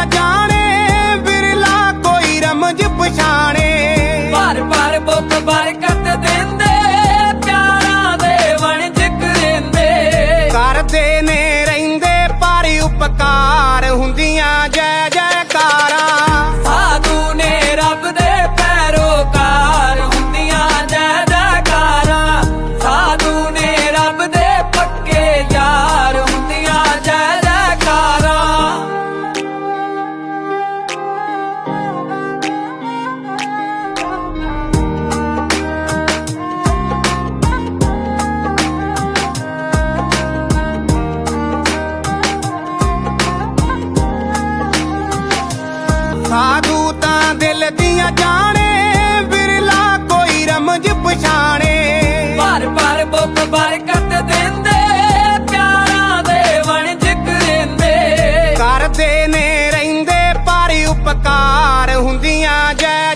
ਦੀਆਂ ਜਾਣੇ ਬਿਰਲਾ ਕੋਈ ਰਮਜ ਪਛਾਣੇ। ਭਰ ਭਰ ਬੁੱਕ ਬਰਕਤ ਦਿੰਦੇ ਪਿਆਰਾਂ ਦੇ ਵਣਜ ਕਰਿੰਦੇ ਕਰਦੇ ਨੇ ਰਹਿੰਦੇ ਪਰ ਉਪਕਾਰ ਸਾਧੂ ਤਾਂ ਦਿਲ ਦੀਆਂ ਜਾਣੇ ਬਿਰਲਾ ਕੋਈ ਰਮਜ ਪਛਾਣੇ। ਭਰ ਭਰ ਬੁੱਕ ਬਰਕਤ ਦਿੰਦੇ ਪਿਆਰਾਂ ਦੇ ਵਣਜ ਕਰਿੰਦੇ ਕਰਦੇ ਨੇ ਰਹਿੰਦੇ ਪਰ ਉਪਕਾਰ ਹੁੰਦੀਆਂ ਜੈ